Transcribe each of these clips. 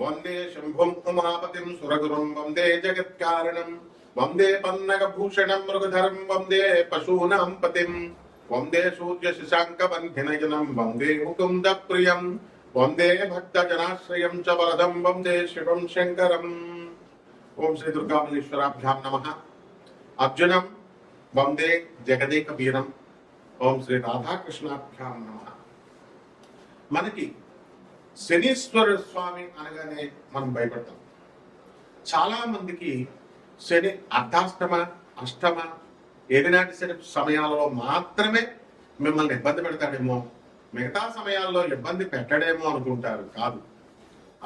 వందే శంభుం ఉమాపతిం సురగురుం వందే జగత్కారణం వందే పన్నగభూషణం మృగధరం వందే పశూనాం పతిం వందే సూర్య శశాంక బంధినయనం వందే ముకుంద ప్రియం వందే భక్త జనాశ్రయం చ వరదం వందే శివం శంకరం ఓం శ్రీ దుర్గామల్లేశ్వరాభ్యాం నమ అర్జునం వందే జగదేక వీరం ఓం శ్రీ రాధాకృష్ణాభ్యాం నమ మనకి శనీశ్వర స్వామి అనగానే మనం భయపడతాం. చాలా మందికి శని అర్ధాష్టమ అష్టమ ఏదినాటి శని సమయాలలో మాత్రమే మిమ్మల్ని ఇబ్బంది పెడతాడేమో మిగతా సమయాల్లో ఇబ్బంది పెట్టడేమో అనుకుంటారు కాదు.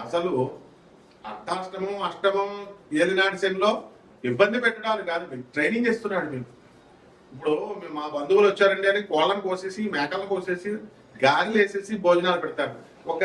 అసలు అర్ధాష్టమం అష్టమం ఏదినాటి శనిలో ఇబ్బంది పెట్టడాలు కాదు. మీకు ట్రైనింగ్ ఇస్తున్నాడు మీకు ఇప్పుడు మేము మా బంధువులు వచ్చారండి అని కోళ్ళను కోసేసి మేకలను కోసేసి గాలి వేసేసి భోజనాలు పెడతారు. ఒక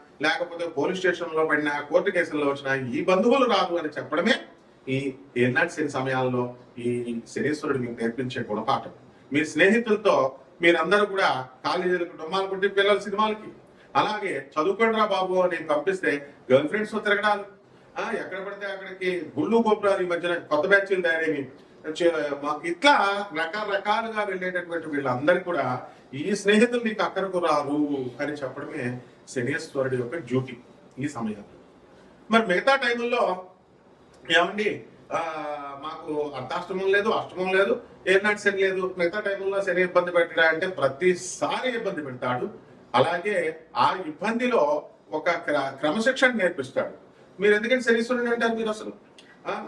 లేకపోతే పోలీస్ స్టేషన్లో పడినా కోర్టు కేసుల్లో వచ్చినా ఈ బంధువులు రాదు అని చెప్పడమే ఈ ఏనాటి శని సమయాల్లో ఈ శనీశ్వరుడు మీకు నేర్పించే గుణపాఠం. మీ స్నేహితులతో మీరందరూ కూడా కాలేజీలకు డొమ్మాలు కొట్టి పిల్లల సినిమాలకి. అలాగే చదువుకోండిరా బాబు అని పంపిస్తే గర్ల్ ఫ్రెండ్స్తో తిరగడాలు ఎక్కడ పడితే అక్కడికి గుళ్ళు గోపురాలు ఈ మధ్యన కొత్త బ్యాచ్లు తయారైనవి. మాకు ఇట్లా రకరకాలుగా వెళ్ళేటటువంటి వీళ్ళందరూ కూడా ఈ స్నేహితులు నీకు అక్కడకు రారు అని చెప్పడమే శనీశ్వరుడి యొక్క డ్యూటీ ఈ సమయంలో. మరి మిగతా టైముల్లో ఏమండి? మాకు అర్ధాష్టమం లేదు అష్టమం లేదు ఏనాటి శని లేదు. మిగతా టైంలో శని ఇబ్బంది పెట్టడా అంటే ప్రతిసారి ఇబ్బంది పెడతాడు. అలాగే ఆ ఇబ్బందిలో ఒక క్ర- క్రమశిక్షణ నేర్పిస్తాడు. మీరు ఎందుకంటే శనీశ్వరుడు అంటారు మీరు అసలు?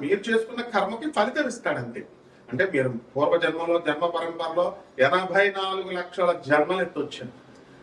మీరు చేసుకున్న కర్మకి ఫలితం ఇస్తాడు అంతే అంటే మీరు పూర్వజన్మలో జన్మ పరంపరలో ఎనభై నాలుగు లక్షల జన్మలు ఎత్తొచ్చారు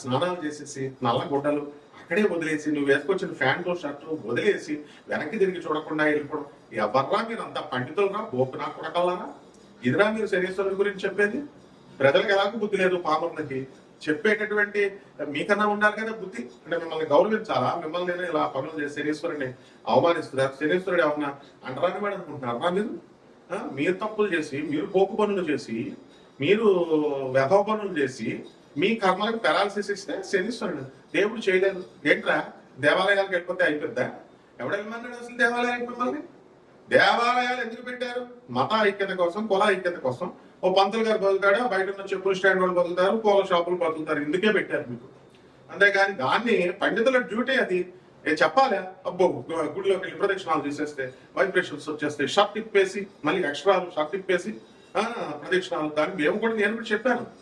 స్నానాలు చేసేసి నల్ల గుడ్డలు అక్కడే వదిలేసి నువ్వు వేసుకొచ్చిన ప్యాంటు షర్టు వదిలేసి వెనక్కి తిరిగి చూడకుండా వెళ్ళిపోవడం. ఎవర్రా మీరు అంత పండితులరా బోపునా కొడకల్లారా? ఇదిరా మీరు శనీశ్వరుడి గురించి చెప్పేది? ప్రజలకు ఎలాగో బుద్ధి లేదు పామరులకి. చెప్పేటటువంటి మీకన్నా ఉండాలి కదా బుద్ధి. అంటే మిమ్మల్ని గౌరవించాలా? మిమ్మల్ని నేను ఇలా పనులు చేసి శనీశ్వరుని అవమానిస్తున్నారు శనీశ్వరుడు ఏమన్నా అంటరాని వాడు అనుకుంటున్నారా మీరు? మీరు తప్పులు చేసి మీరు పోకు పనులు చేసి మీరు వ్యభవ పనులు చేసి మీ కర్మలకు పెరాలసిస్ ఇస్తే శనీశ్వరుడు. దేవుడు చేయలేదు. ఏంట్రా? దేవాలయాలకు వెళ్ళిపోతే అయిపోద్దా? ఎవడెళ్ళమన్నాడు అసలు దేవాలయానికి మిమ్మల్ని? దేవాలయాలు ఎందుకు పెట్టారు? మత ఐక్యత కోసం కుల ఐక్యత కోసం. ఓ పంతులు గారు బతుకుతాడు బయట ఉన్న చెప్పులు స్టాండ్ వాళ్ళు బతుకుతారు పూల షాపులు బతుకుతారు. ఇందుకే పెట్టారు మీకు? అంతేగాని దాన్ని పండితుల డ్యూటీ అది. చెప్పాలా చెప్పాలి? అబ్బో గుడిలోకి వెళ్ళి ప్రదక్షిణాలు చేసేస్తే వైబ్రేషన్స్ వచ్చేస్తే షర్ట్ తిప్పేసి మళ్ళీ ఎక్స్ట్రా షర్ట్ తిప్పేసి ఆ, ప్రదక్షిణాలు. దాన్ని మేము కూడా నేను కూడా చెప్పాను.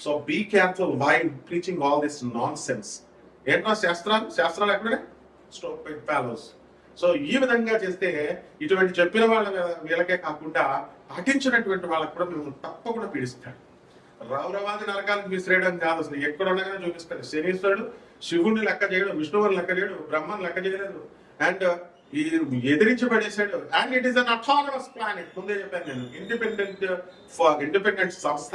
so be careful why preaching all this nonsense శాస్త్రాలు? శాస్త్రాలు ఎక్కడే స్టోప్ ప్యాలోస్ సో ఈ విధంగా చేస్తే ఇటువంటి చెప్పిన వాళ్ళ వీళ్ళకే కాకుండా పాటించినటువంటి వాళ్ళకు కూడా మేము తప్పకుండా పీడిస్తాడు రౌరవాది నరకాలకు విసిరేయడం కాదు అసలు. ఎక్కడ ఉండగానే చూపిస్తాడు. శనీశ్వరుడు శివుడిని లెక్క చేయడు విష్ణువుని లెక్క చేయడు బ్రహ్మని లెక్క చేయలేదు. అండ్ ఈ ఎదిరించి పడేశాడు and it is an autonomous planet ముందే చెప్పాను నేను. ఇండిపెండెంట్ ఇండిపెండెంట్ సంస్థ.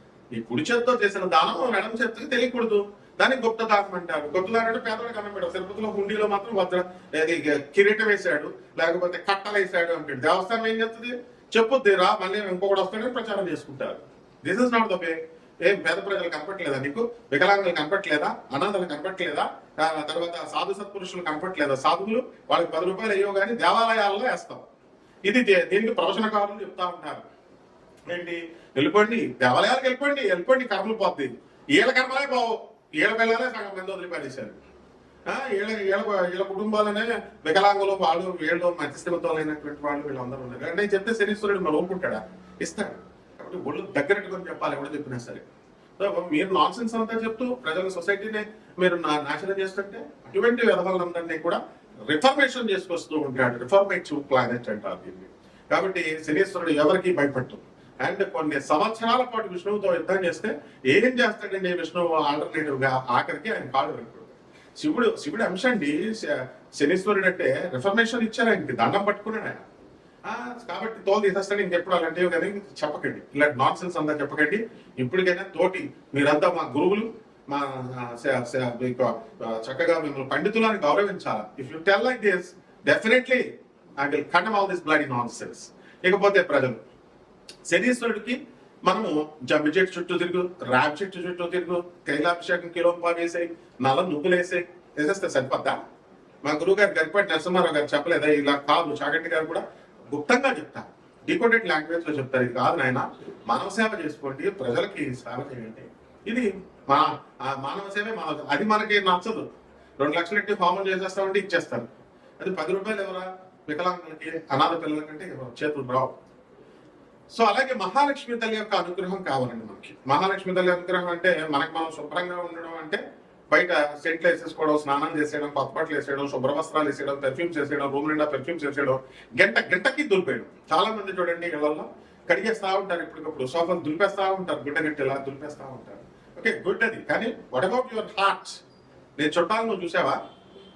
ఈ కుడి చేత్తో చేసిన దానం ఎడమ చేతికి తెలియకూడదు. దానికి గుప్త దానం అంటారు. గుప్త దానం అంటే పేదవాడికి అన్నం తిరుపతిలో హుండీలో మాత్రం వజ్ర అది కిరీటం వేశాడు లేకపోతే కట్టలు వేసాడు అంటాడు. దేవస్థానం ఏం చేస్తుంది? చెప్పుద్ది రా మళ్ళీ ఇంకొకటి వస్తాడని ప్రచారం చేసుకుంటారు. This is not the way ఏం పేద ప్రజలు కనపట్లేదా నీకు? వికలాంగులు కనపట్లేదా అనాథలు కనపట్లేదా తర్వాత సాధు సత్పురుషులు కనపట్లేదా సాధువులు వాళ్ళకి పది రూపాయలు అయ్యో కానీ దేవాలయాల్లో వేస్తాం. ఇది దే- దీనికి ప్రవచనకారులు చెప్తా ఉంటారు. ఏంటి? వెళ్ళిపోండి. దేవాలయాలకు వెళ్ళిపోండి. వెళ్ళిపోండి. కర్మలు పోద్ది వీళ్ళ కర్మలే పోవు. ఈళ్ళ పిల్లలే సగం మంది వదిలిపారేశారు ఆ, వీళ్ళ వీళ్ళ కుటుంబాలనే వికలాంగులు వాళ్ళు వీళ్ళు మధ్యస్థిమతమైనటువంటి వాళ్ళు వీళ్ళందరూ ఉన్నారు. అంటే చెప్తే శనీశ్వరుడు మనం ఒప్పుకుంటాడా? ఇస్తాడు. కాబట్టి ఒళ్ళు దగ్గరట్టుకొని చెప్పాలి. ఎవడో చెప్పినా సరే. మీరు నాన్ సెన్స్ అంతా చెప్తూ ప్రజల సొసైటీని మీరు నా- నాశనం చేస్తుంటే అటువంటి విధవలందరినీ కూడా రిఫర్మేషన్ చేసుకొస్తూ ఉంటాడు. రిఫర్మేటివ్ ప్లానెట్ అంటారు దీన్ని. కాబట్టి శనీశ్వరుడు ఎవరికి భయపడుతుంది అండ్ కొన్ని సంవత్సరాల పాటు విష్ణువుతో యుద్ధం చేస్తే ఏం చేస్తాడండి విష్ణువు ఆల్టర్నేటివ్గా ఆఖరికి ఆయన కాడు వెనుకుంటాడు శివుడు శివుడు అంశం అండి శనీశ్వరుడు అంటే రిఫర్మేషన్ ఇచ్చారు ఆయనకి దండం పట్టుకున్నాడు ఆయన. కాబట్టి తోలు తీసేస్తాడు ఇంకెప్పుడు అలాంటివి కానీ చెప్పకండి. ఇలాంటి నాన్ సెన్స్ అంతా చెప్పకండి. ఇప్పటికైనా తోటి మీరంతా మా గురువులు మా చక్కగా మిమ్మల్ని పండితులని గౌరవించాలి. If you tell like this definitely I will condemn all this bloody nonsense ఇకపోతే ప్రజలు శనీశ్వరుడికి మనము జమ్మి చెట్టు చుట్టూ తిరుగు రావి చెట్టు చుట్టూ తిరుగు కైలాభిషేకం కిలోంపా వేసాయి నల్ల నువ్వులు వేసేస్తే సరిపోద్దా? మా గురువు గారు గరిపాటి నరసింహారావు గారు చెప్పలేదా? ఇలా కాదు చాగంటి గారు కూడా గుప్తంగా చెప్తారు. డికోడెడ్ లాంగ్వేజ్లో చెప్తారు. ఇది కాదు నాయన మానవ సేవ చేసుకోండి ప్రజలకి సేవ చేయండి. ఇది మా మానవ సేవే మానవ అది మనకి నచ్చదు. రెండు లక్షలు ఎట్టి ఫార్మల్ చేసేస్తామంటే ఇచ్చేస్తారు. అది పది రూపాయలు ఎవరా? వికలాంగులకి అనాథ పిల్లలకంటే కంటే చేతులు రావు. సో అలాగే మహాలక్ష్మి తల్లి యొక్క అనుగ్రహం కావాలండి మనకి. మహాలక్ష్మి తల్లి అనుగ్రహం అంటే మనకు మనం శుభ్రంగా ఉండడం అంటే బయట సెంట్లు వేసేసుకోవడం స్నానం చేసేయడం కొత్త బట్టలు వేసేయడం శుభ్ర వస్త్రాలు వేసేయడం పెర్ఫ్యూమ్స్ వేసేయడం రూమ్ నిండా పెర్ఫ్యూమ్స్ వేసేయడం గంట గంటకి దులిపేయడం. చాలా మంది చూడండి ఇళ్ళలో కడిగేస్తా ఉంటారు ఇప్పటికప్పుడు సోఫాలు దులిపేస్తా ఉంటారు గుడ్డ గంటలా దులిపేస్తా ఉంటారు. ఓకే గుడ్ అది. కానీ వాట్ అబౌట్ యువర్ హార్ట్ నేను చుట్టాలను నువ్వు చూసావా?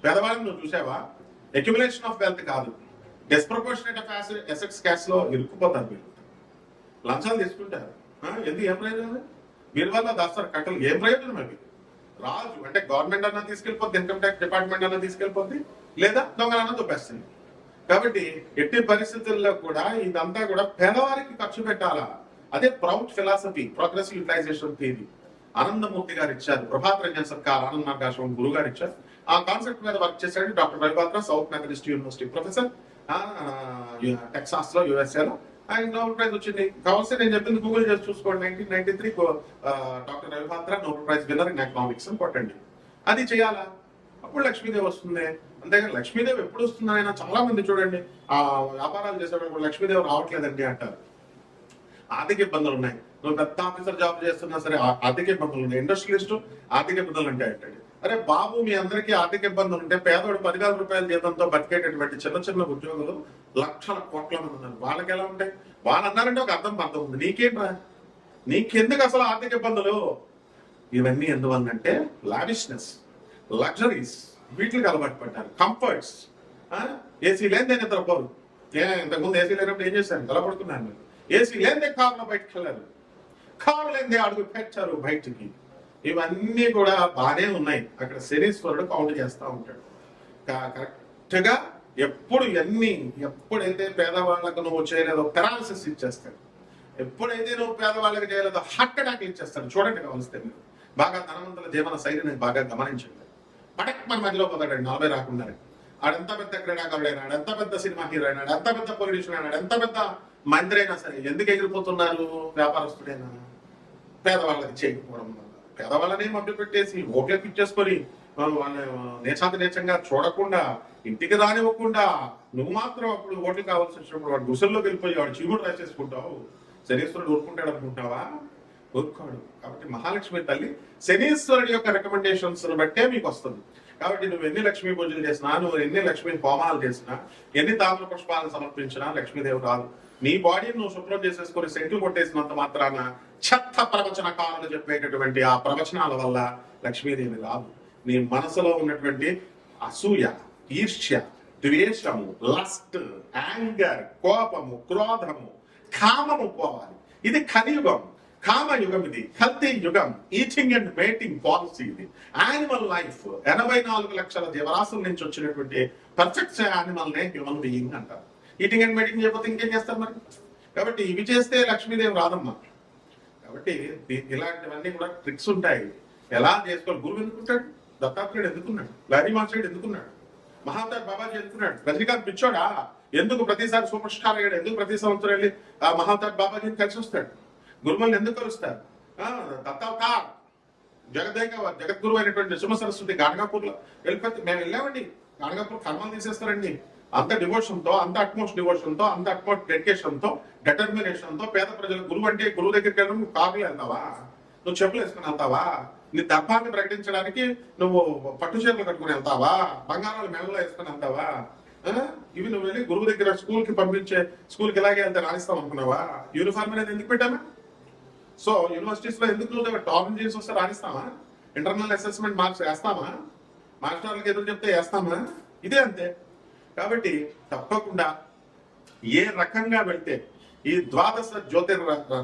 పేదవాళ్ళని నువ్వు చూసావా? అక్యుములేషన్ ఆఫ్ వెల్త్ కాదు. డిస్ప్రపోర్షనేట్ ఆఫ్ ఎసెట్స్ క్యాష్లో ఇరుక్కుపోతారు మీరు. లంచాలు తీసుకుంటారు. ఎందుకు ఏం ప్రయోజనం మీరు వల్ల దాస్తారు. కట్టలు ఏం ప్రయోజనం అవి రాజు అంటే గవర్నమెంట్ అన్న తీసుకెళ్ళిపోద్ది ఇన్కమ్ ట్యాక్స్ డిపార్ట్మెంట్ అన్న తీసుకెళ్ళిపోద్ది లేదా దొంగలన్న దొబ్బేస్తుంది. కాబట్టి ఎట్టి పరిస్థితుల్లో కూడా ఇదంతా కూడా పేదవారికి ఖర్చు పెట్టాలా? అదే PROUT philosophy progressive utilization theory Anandamurti గారు ఇచ్చారు ప్రభాత్ రంజన్ సర్కార్ ఆనంద్ మార్గాశ్రమం గురువు గారు ఇచ్చారు. ఆ కాన్సెప్ట్ మీద వర్క్ చేశాడు doctor Ravi Batra South Methodist university professor. టెక్సాస్లో USA లో ఆయన నోబెల్ ప్రైజ్ వచ్చింది. కావాల్సి నేను చెప్పింది గూగుల్ చేసి చూసుకోండి. Nineteen ninety three doctor Ravi Batra Nobel prize winner in economics అని కొట్టండి అది చేయాలా? అప్పుడు లక్ష్మీదేవి వస్తుంది. అంతేగాని లక్ష్మీదేవి ఎప్పుడు వస్తుంది ఆయన? చాలా మంది చూడండి. ఆ వ్యాపారాలు చేసేటప్పుడు లక్ష్మీదేవి రావట్లేదండి అంటారు. ఆర్థిక ఇబ్బందులు ఉన్నాయి. నువ్వు పెద్ద ఆఫీసర్ జాబ్ చేస్తున్నా సరే ఆర్థిక ఇబ్బందులు ఉన్నాయి. ఇండస్ట్రియలిస్ట్ ఆర్థిక ఇబ్బందులు ఉంటాయి అంటాడు అరే బాబు మీ అందరికీ ఆర్థిక ఇబ్బందులు ఉంటే పేదోడు పదివేల రూపాయల జీతంతో బతికేటటువంటి చిన్న చిన్న ఉద్యోగులు లక్షల కోట్ల మంది ఉన్నారు. వాళ్ళకి ఎలా ఉంటాయి? వాళ్ళు అన్నారంటే ఒక అర్థం అర్థం ఉంది. నీకేంట్రా? నీకెందుకు అసలు ఆర్థిక ఇబ్బందులు? ఇవన్నీ ఎందువల్లంటే లావిష్నెస్ లగ్జరీస్ వీటికి అలవాటు పడ్డారు. కంఫర్ట్స్ ఏసీ లేనిదే నిద్రపోరు ఏ ఇంతకుముందు ఏసీ లేనప్పుడు ఏం చేశాను? నిలబడుతున్నాను ఏసీ లేనిదే కారులో బయటకు వెళ్ళారు కారు లేనిదే అడుగు పెట్టారు బయటికి. ఇవన్నీ కూడా బాగానే ఉన్నాయి. అక్కడ శనీశ్వరుడు కౌంట్ చేస్తూ ఉంటాడు. కరెక్ట్గా ఎప్పుడు ఎన్ని ఎప్పుడైతే పేదవాళ్ళకు నువ్వు చేయలేదో పెరాలసిస్ ఇచ్చేస్తాడు. ఎప్పుడైతే నువ్వు పేదవాళ్ళకి చేయలేదో హార్ట్ అటాక్ ఇచ్చేస్తాడు. చూడండి కావలిస్తే మీరు. బాగా ధనవంతుల జీవన శైలిని బాగా గమనించండి. పటక్ మన మధ్యలో పోతాడు నలభై రాకుండా ఆడెంత పెద్ద క్రీడాకారుడు అయినాడు ఎంత పెద్ద సినిమా హీరో అయినాడు ఎంత పెద్ద పొలిటీషియన్ అయినాడు ఎంత పెద్ద మంత్రి అయినా సరే ఎందుకు ఎగిరిపోతున్నారు వ్యాపారస్తుడైనా? పేదవాళ్ళకి చేయకపోవడం వల్ల. పేదవాళ్ళనే మభ్య పెట్టేసి ఓకే ఇచ్చేసుకొని ఆ, వాళ్ళ నేచంగా చూడకుండా ఇంటికి రానివ్వకుండా నువ్వు మాత్రం అప్పుడు ఓట్లు కావాల్సి వచ్చినప్పుడు వాడు గుసల్లోకి వెళ్ళిపోయి వాడు చీముడు రాసేసుకుంటావు. శనీశ్వరుడు ఊరుకుంటాడు అనుకుంటావా? ఊరుకోడు. కాబట్టి మహాలక్ష్మి తల్లి శనీశ్వరుడి యొక్క రికమెండేషన్స్ బట్టే మీకు వస్తుంది. కాబట్టి నువ్వు ఎన్ని లక్ష్మీ పూజలు చేసినా నువ్వు ఎన్ని లక్ష్మీ హోమాలు చేసినా ఎన్ని తామ్ర పుష్పాలను సమర్పించినా లక్ష్మీదేవి రాదు. నీ బాడీని నువ్వు శుభ్రం చేసేసుకొని సెంట్లు కొట్టేసినంత మాత్రాన చెత్త ప్రవచనకారులు చెప్పేటటువంటి ఆ ప్రవచనాల వల్ల లక్ష్మీదేవి రాదు. నీ మనసులో ఉన్నటువంటి అసూయ ఈర్ష్య ద్వేషము లస్ట్ యాంగర్ కోపము క్రోధము కామము పోవాలి. ఇది కలియుగం. కామ యుగం ఇది. కల్తీ యుగం. ఈటింగ్ అండ్ మేటింగ్ పాలసీ ఇది. యానిమల్ లైఫ్ ఎనభై నాలుగు లక్షల జీవరాశుల నుంచి వచ్చినటువంటి పర్ఫెక్ట్ యానిమల్ నే హ్యూమన్ బీయింగ్ అంటారు. ఈటింగ్ అండ్ మీటింగ్ చేయకపోతే ఇంకేం చేస్తారు మరి? కాబట్టి ఇవి చేస్తే లక్ష్మీదేవి రాదమ్మా. కాబట్టి ఇలాంటివన్నీ కూడా ట్రిక్స్ ఉంటాయి. ఎలా చేసుకోవాలి? గురువు ఎందుకుంటాడు? దత్తాత్రేయుడు ఎందుకున్నాడు? లహరి మాస్టర్డు ఎందుకున్నాడు? మహాతార్ బాబాజీ ఎందుకున్నాడు? రజనీకాంత్ పిచ్చోడా? ఎందుకు ప్రతిసారి సూపర్ స్టార్ అయ్యాడు ఎందుకు ప్రతి సంవత్సరం వెళ్ళి ఆ మహాతార్ బాబాజీని కలిసి వస్తాడు? గురుమల్ని ఎందుకు కలుస్తారు? ఆ, దత్తావతార్. జగదేక జగద్గురు అయినటువంటి నృసింహ సరస్వతి గానగాపూర్లో వెళ్ళిపోతే మేము వెళ్ళామండి. గానగాపూర్ కర్మలు తీసేస్తారండి. అంత డివోషన్తో అంత అట్మోస్ట్ డివోషన్తో అంత అట్మోస్ట్ డెడికేషన్తో డెటర్మినేషన్తో పేద ప్రజలు గురువు అంటే గురువు దగ్గరికి వెళ్ళడం నువ్వు కార్లు వెళ్తావా నువ్వు చెప్పులు వేసుకుని వెళ్తావా? నీ దర్భాన్ని ప్రకటించడానికి నువ్వు పట్టు చీరలు కట్టుకుని వెళ్తావా? బంగారాలు మెడలో వేసుకుని వెళ్తావా? ఇవి నువ్వు వెళ్ళి గురువు దగ్గర స్కూల్కి పంపించే స్కూల్కి ఇలాగే వెళ్తే రాణిస్తావు అనుకున్నావా? యూనిఫామ్ అనేది ఎందుకు పెట్టామా? సో యూనివర్సిటీస్లో ఎందుకు నువ్వు టాప్ ఇంజనీర్స్ వస్తే రాణిస్తావా? ఇంటర్నల్ అసెస్మెంట్ మార్క్స్ వేస్తామా? మాస్టర్లకు ఎదురు చెప్తే వేస్తామా? ఇదే అంతే. కాబట్టి తప్పకుండా ఏ రకంగా వెళ్తే ఈ ద్వాదశ జ్యోతిర్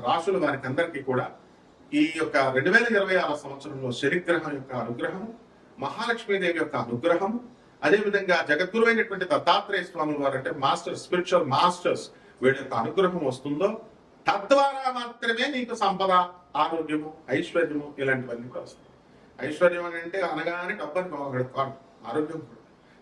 రాశులు వారికి అందరికీ కూడా ఈ యొక్క రెండు వేల ఇరవై ఆరు సంవత్సరంలో శనిగ్రహం యొక్క అనుగ్రహం మహాలక్ష్మీదేవి యొక్క అనుగ్రహం అదేవిధంగా జగద్గురువైనటువంటి దత్తాత్రేయ స్వామి వారు అంటే మాస్టర్ స్పిరిచువల్ మాస్టర్స్ వీడి యొక్క అనుగ్రహం వస్తుందో తద్వారా మాత్రమే నీకు సంపద ఆరోగ్యము ఐశ్వర్యము ఇలాంటివన్నీ కూడా వస్తాయి. ఐశ్వర్యం అని అంటే అనగానే డబ్బు అని ఆరోగ్యం కూడా.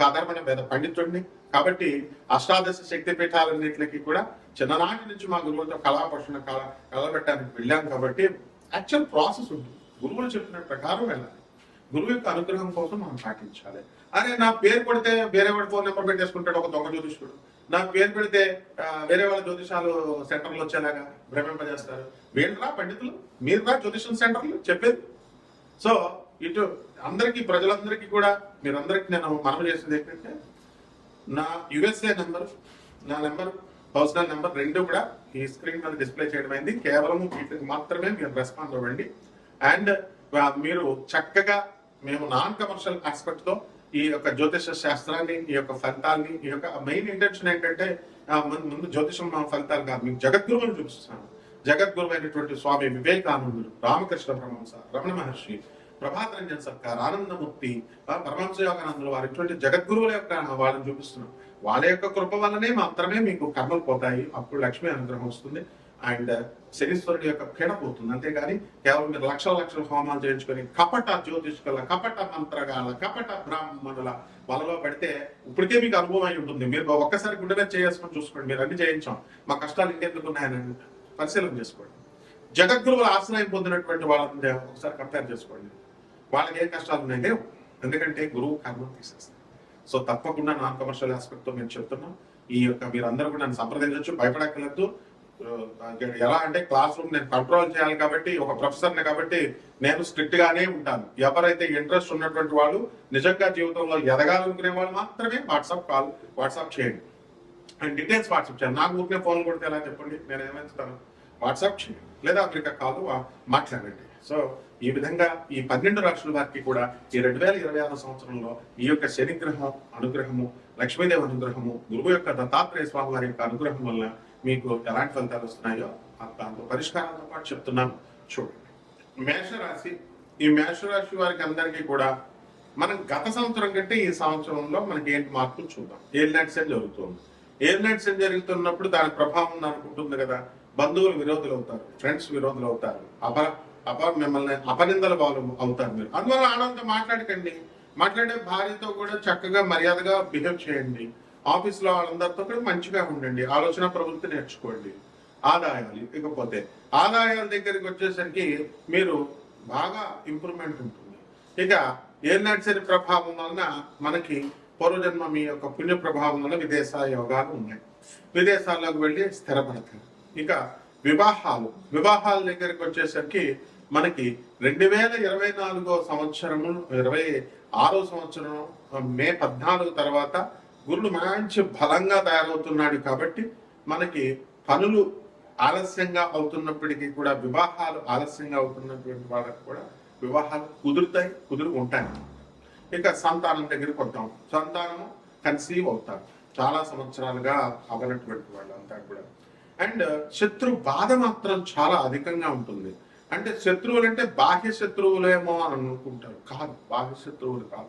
సాధారణమైన వేద పండితుడిని. కాబట్టి అష్టాదశ శక్తి పీఠాలన్నింటికి కూడా చిన్ననాటి నుంచి మా గురువులతో కళా కళ కలబెట్టడానికి వెళ్ళాం కాబట్టి యాక్చువల్ ప్రాసెస్ ఉంటుంది. గురువులు చెప్పిన ప్రకారం వెళ్ళాలి. గురువు యొక్క అనుగ్రహం కోసం మనం పాటించాలి. అరే నా పేరు కొడితే వేరే వాడి ఫోన్ నెంబర్ పెట్టేసుకుంటాడు ఒక దొంగ జ్యోతిష్కుడు. నా పేరు పెడితే వేరే వాళ్ళ జ్యోతిషాలు సెంటర్లు వచ్చేలాగా భ్రమింపజేస్తారు. వీళ్ళరా పండితులు? మీరురా జ్యోతిషం సెంటర్లు? చెప్పేది. సో ఇటు అందరికీ ప్రజలందరికీ కూడా మీరందరికీ నేను మనవి చేసేది ఏంటంటే నా యుఎస్ఏ నెంబర్ నా నెంబర్ పర్సనల్ నెంబర్ రెండు కూడా ఈ స్క్రీన్ మీద డిస్ప్లే చేయడం అయింది. కేవలం వీటికి మాత్రమే మీరు రెస్పాండ్ అవ్వండి. అండ్ మీరు చక్కగా మేము నాన్ కమర్షియల్ ఆస్పెక్ట్తో ఈ యొక్క జ్యోతిష శాస్త్రాన్ని ఈ యొక్క ఫలితాల్ని ఈ యొక్క మెయిన్ ఇంటెన్షన్ ఏంటంటే ముందు జ్యోతిషం ఫలితాలు కాదు మీకు జగద్గురువుని చూపిస్తున్నాను జగద్గురు అయినటువంటి స్వామి వివేకానందుడు రామకృష్ణ పరమహంస రమణ మహర్షి ప్రభాతరంజన్ సర్కార్ ఆనందమూర్తి పరమహంస యోగానందులు వారి ఇటువంటి జగద్గురువుల యొక్క వాళ్ళని చూపిస్తున్నాం. వాళ్ళ యొక్క కృప వల్లనే మాత్రమే మీకు కర్మలు పోతాయి. అప్పుడు లక్ష్మీ అనుగ్రహం వస్తుంది. అండ్ శనీశ్వరుడు యొక్క పీడ పోతుంది. అంతేగాని కేవలం మీరు లక్షల లక్షల హోమాలు చేయించుకొని కపట జ్యోతిష్కుల కపట మంత్రగాల కపట బ్రాహ్మణుల వలలో పడితే ఇప్పటికే మీకు అనుభవం అయి ఉంటుంది. మీరు ఒక్కసారి గుండె మీద చేసుకొని చూసుకోండి. మీరు అన్ని చేయించాం. మా కష్టాలు ఇంకెందుకు ఉన్నాయని పరిశీలన చేసుకోండి. జగద్గురువుల ఆశ్రయం పొందినటువంటి వాళ్ళని ఒకసారి కంపేర్ చేసుకోండి. వాళ్ళకి ఏ కష్టాలు ఉన్నాయి లేవు ఎందుకంటే గురువు కర్మ తీసేస్తారు సో తప్పకుండా నాన్ కమర్షియల్ ఆస్పెక్ట్తో మేము చెప్తున్నాం. ఈ యొక్క మీరందరూ కూడా నన్ను సంప్రదించవచ్చు భయపడక్కర్లేదు. ఎలా అంటే క్లాస్ రూమ్ నేను కంట్రోల్ చేయాలి కాబట్టి ఒక ప్రొఫెసర్ని కాబట్టి నేను స్ట్రిక్ట్ గానే ఉంటాను. ఎవరైతే ఇంట్రెస్ట్ ఉన్నటువంటి వాళ్ళు నిజంగా జీవితంలో ఎదగాలనుకునే వాళ్ళు మాత్రమే వాట్సాప్ కాల్ వాట్సాప్ చేయండి. అండ్ డీటెయిల్స్ వాట్సాప్ చేయండి. నాకు ఊరికే ఫోన్ కొడితే ఎలా చెప్పండి? నేను ఏమైనా వాట్సాప్ చేయండి. లేదా అమెరికా కాదు మాట్లాడండి. సో ఈ విధంగా ఈ పన్నెండు రాష్ట్రాల వారికి కూడా ఈ రెండు వేల ఇరవై ఆరు సంవత్సరంలో ఈ యొక్క శనిగ్రహం అనుగ్రహము లక్ష్మీదేవి అనుగ్రహము గురువు యొక్క దత్తాత్రేయ స్వామి వారి యొక్క అనుగ్రహం వల్ల మీకు ఎలాంటి ఫలితాలు వస్తున్నాయో దాంతో పరిష్కారాలతో పాటు చెప్తున్నాను. చూడండి. మేషరాశి ఈ మేషరాశి వారికి అందరికీ కూడా మనం గత సంవత్సరం కంటే ఈ సంవత్సరంలో మనకి ఏంటి మార్పులు చూద్దాం. ఏల్ నైట్స్ జరుగుతుంది. ఏల్ నైట్స్ జరుగుతున్నప్పుడు దాని ప్రభావం అనుకుంటుంది కదా. బంధువులు విరోధులు అవుతారు ఫ్రెండ్స్ విరోధులు అవుతారు అప అప మిమ్మల్ని అపనిందల బాలు అవుతారు మీరు. అందువల్ల ఆనందంతో మాట్లాడకండి. మాట్లాడే భార్యతో కూడా చక్కగా మర్యాదగా బిహేవ్ చేయండి. ఆఫీస్లో వాళ్ళందరితో కూడా మంచిగా ఉండండి. ఆలోచన ప్రవృత్తి నేర్చుకోండి. ఆదాయాలు ఇకపోతే ఆదాయాల దగ్గరికి వచ్చేసరికి మీరు బాగా ఇంప్రూవ్మెంట్ ఉంటుంది. ఇక ఏ నర్సరీ ప్రభావం వలన మనకి పూర్వజన్మ మీ యొక్క పుణ్య ప్రభావం వలన విదేశ యోగాలు ఉన్నాయి. విదేశాల్లోకి వెళ్ళి స్థిరపడతారు. ఇక వివాహాలు. వివాహాల దగ్గరికి వచ్చేసరికి మనకి రెండు వేల ఇరవై నాలుగో సంవత్సరము ఇరవై ఆరో సంవత్సరం మే పద్నాలుగు తర్వాత గురుడు మంచి బలంగా తయారవుతున్నాడు కాబట్టి మనకి పనులు ఆలస్యంగా అవుతున్నప్పటికీ కూడా వివాహాలు ఆలస్యంగా అవుతున్నటువంటి వాళ్ళకి కూడా వివాహాలు కుదురుతాయి కుదురు ఉంటాయి. ఇక సంతానం దగ్గరికి వద్దాం. సంతానము కన్సీవ్ అవుతారు. చాలా సంవత్సరాలుగా అవనటువంటి వాళ్ళంతా కూడా. అండ్ శత్రు బాధ మాత్రం చాలా అధికంగా ఉంటుంది. అంటే శత్రువులు అంటే బాహ్య శత్రువులేమో అని అనుకుంటారు. కాదు బాహ్య శత్రువులు కాదు.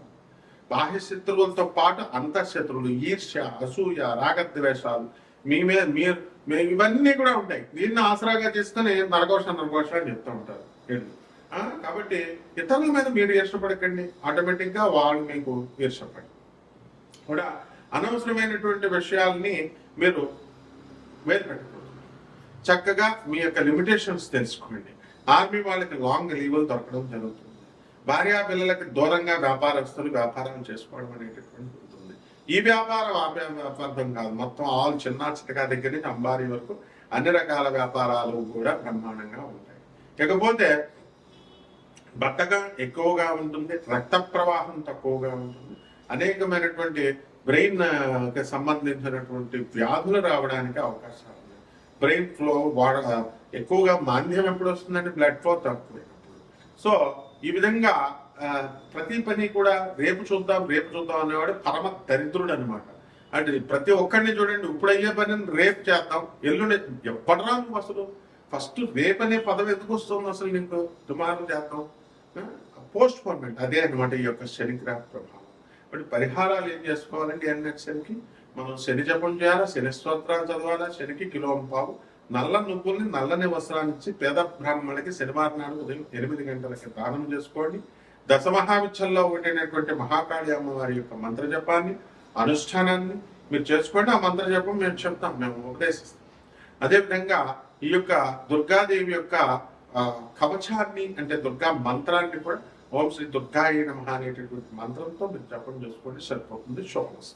బాహ్య శత్రువులతో పాటు అంతఃశత్రువులు ఈర్ష్య అసూయ రాగద్వేషాలు మీ మీద మీరు మీ- ఇవన్నీ కూడా ఉంటాయి. దీన్ని ఆసరాగా చేసుకుని నరఘోష నరఘోష అని చెప్తూ ఉంటారు వీళ్ళు. కాబట్టి ఇతరుల మీద మీరు ఇష్టపడకండి ఆటోమేటిక్గా వాళ్ళు మీకు ఇష్టపడి కూడా అనవసరమైనటువంటి విషయాల్ని మీరు వేరు చక్కగా మీ యొక్క లిమిటేషన్స్ తెలుసుకోండి. ఆర్మీ వాళ్ళకి లాంగ్ లీవులు దొరకడం జరుగుతుంది. భార్యా పిల్లలకి దూరంగా వ్యాపారస్తులు వ్యాపారం చేసుకోవడం అనేటటువంటి ఉంటుంది ఈ వ్యాపారం ఆ వ్యాపారం కాదు. మొత్తం ఆల్ చిన్న చితకా దగ్గర నుంచి అంబారీ వరకు అన్ని రకాల వ్యాపారాలు కూడా బ్రహ్మాండంగా ఉంటాయి. ఇకపోతే బద్ధకం ఎక్కువగా ఉంటుంది రక్త ప్రవాహం తక్కువగా ఉంటుంది. అనేకమైనటువంటి బ్రెయిన్ సంబంధించినటువంటి వ్యాధులు రావడానికి అవకాశాలు బ్రెయిన్ ఫ్లో వాడ ఎక్కువగా మాంద్యం ఎప్పుడు వస్తుందంటే బ్లడ్ ఫ్లో తక్కువ. సో ఈ విధంగా ప్రతి పని కూడా రేపు చూద్దాం రేపు చూద్దాం అనేవాడు పరమ దరిద్రుడు అనమాట అంటే ప్రతి ఒక్కరిని చూడండి ఇప్పుడు అయ్యే పనిని రేపు చేద్దాం. ఎల్లుండి ఎప్పటిరా నువ్వు అసలు? ఫస్ట్ రేపు అనే పదం ఎందుకు వస్తుంది అసలు నీకు? టుమారో చేద్దాం. పోస్ట్ పోన్మెంట్ అదే అనమాట ఈ యొక్క శనిగ్రహ ప్రభావం. అంటే పరిహారాలు ఏం చేసుకోవాలండి? అన్నట్టు మనం శని జపం చేయాలా? శని స్తోత్రాలు చదవాలా? శనికి కిలో పావు. నల్ల నువ్వుల్ని నల్లని వస్త్రాన్ని ఇచ్చి పేద బ్రాహ్మణులకి శనివారం నాడు ఉదయం ఎనిమిది గంటలకి దానం చేసుకోండి. దశ మహావిచ్చల్లో ఉండేటటువంటి మహాకాళి అమ్మవారి యొక్క మంత్ర జపాన్ని అనుష్ఠానాన్ని మీరు చేసుకోండి. ఆ మంత్ర జపం మేము చెప్తాం. మేము ఉపదేశిస్తాం. అదేవిధంగా ఈ యొక్క దుర్గాదేవి యొక్క కవచాన్ని అంటే దుర్గా మంత్రాన్ని కూడా ఓం శ్రీ దుర్గాయ నమ అనేటటువంటి మంత్రంతో మీరు జపం చేసుకోండి. సరిపోతుంది. శోభనస్